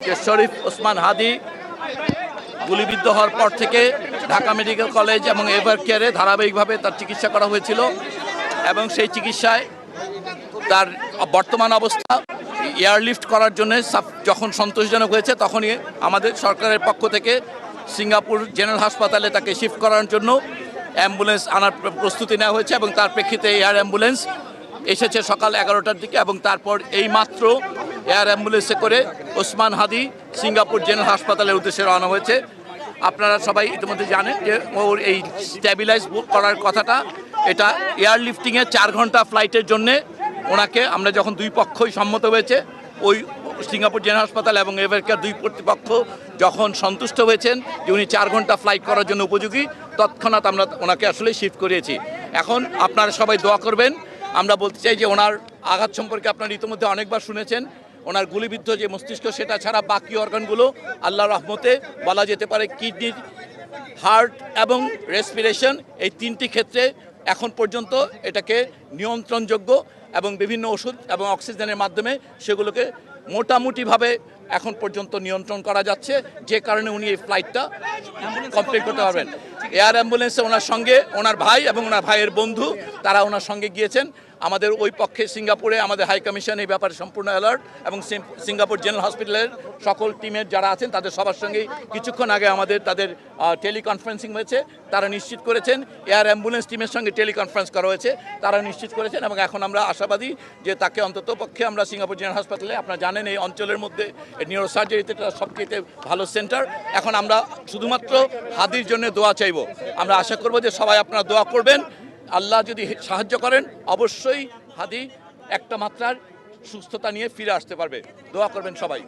যে শরীফ ওসমান হাদি গুলিবিদ্ধ হওয়ার পর থেকে ঢাকা মেডিকেল কলেজ এবং এভার কেয়ারে ধারাবাহিকভাবে তার চিকিৎসা করা হয়েছিল এবং সেই চিকিৎসায় তার বর্তমান অবস্থা এয়ারলিফট করার জন্য যখন সন্তোষজনক হয়েছে তখনই আমাদের সরকারের পক্ষ থেকে সিঙ্গাপুর জেনারেল হাসপাতালে তাকে শিফট করার জন্য অ্যাম্বুলেন্স আনার প্রস্তুতি নেওয়া হয়েছে এবং তার প্রেক্ষিতে এয়ার অ্যাম্বুলেন্স এসেছে সকাল এগারোটার দিকে এবং তারপর এই মাত্র এয়ার অ্যাম্বুলেন্সে করে ওসমান হাদি সিঙ্গাপুর জেনারেল হাসপাতালের উদ্দেশ্যে রওনা হয়েছে। আপনারা সবাই ইতিমধ্যে জানেন যে ওর এই স্ট্যাবিলাইজ করার কথাটা, এটা এয়ারলিফটিংয়ে চার ঘণ্টা ফ্লাইটের জন্যে ওনাকে আমরা যখন দুই পক্ষই সম্মত হয়েছে, ওই সিঙ্গাপুর জেনারেল হাসপাতাল এবং এভারকেয়ার দুই কর্তৃপক্ষ যখন সন্তুষ্ট হয়েছেন যে উনি চার ঘণ্টা ফ্লাইট করার জন্য উপযোগী, তৎক্ষণাৎ আমরা ওনাকে আসলে শিফট করিয়েছি। এখন আপনারা সবাই দোয়া করবেন। আমরা বলতে চাই যে ওনার আঘাত সম্পর্কে আপনারা ইতিমধ্যে অনেকবার শুনেছেন। ওনার গুলিবিদ্ধ যে মস্তিষ্ক সেটা ছাড়া বাকি অর্গানগুলো আল্লাহ রহমতে বলা যেতে পারে কিডনির হার্ট এবং রেসপিরেশন এই তিনটি ক্ষেত্রে এখন পর্যন্ত এটাকে নিয়ন্ত্রণযোগ্য এবং বিভিন্ন ওষুধ এবং অক্সিজেনের মাধ্যমে সেগুলোকে মোটামুটিভাবে এখন পর্যন্ত নিয়ন্ত্রণ করা যাচ্ছে। যে কারণে উনি এই ফ্লাইটটা কমপ্লিট করতে পারবেন। এয়ার অ্যাম্বুলেন্সে ওনার সঙ্গে ওনার ভাই এবং ওনার ভাইয়ের বন্ধু তারা ওনার সঙ্গে গিয়েছেন। আমাদের ওই পক্ষে সিঙ্গাপুরে আমাদের হাই কমিশন এই ব্যাপারে সম্পূর্ণ অ্যালার্ট এবং সিঙ্গাপুর জেনারেল হসপিটালের সকল টিমের যারা আছেন তাদের সবার সঙ্গেই কিছুক্ষণ আগে আমাদের তাদের টেলিকনফারেন্সিং হয়েছে। তারা নিশ্চিত করেছেন, এয়ার অ্যাম্বুলেন্স টিমের সঙ্গে টেলিকনফারেন্স করা হয়েছে। তারা নিশ্চিত করেছেন এবং এখন আমরা আশাবাদী যে তাকে অন্তত পক্ষে আমরা সিঙ্গাপুর জেনারেল হাসপাতালে আপনারা জানেন এই অঞ্চলের মধ্যে নিউরো সার্জারিতে সবচেয়ে ভালো সেন্টার এখন আমরা শুধুমাত্র হাদির জন্য দোয়া চাইব। আমরা আশা করব যে সবাই আপনারা দোয়া করবেন। আল্লাহ যদি সাহায্য করেন, অবশ্যই হাদি একটা মাত্রার সুস্থতা নিয়ে ফিরে আসতে পারবে। দোয়া করবেন সবাই।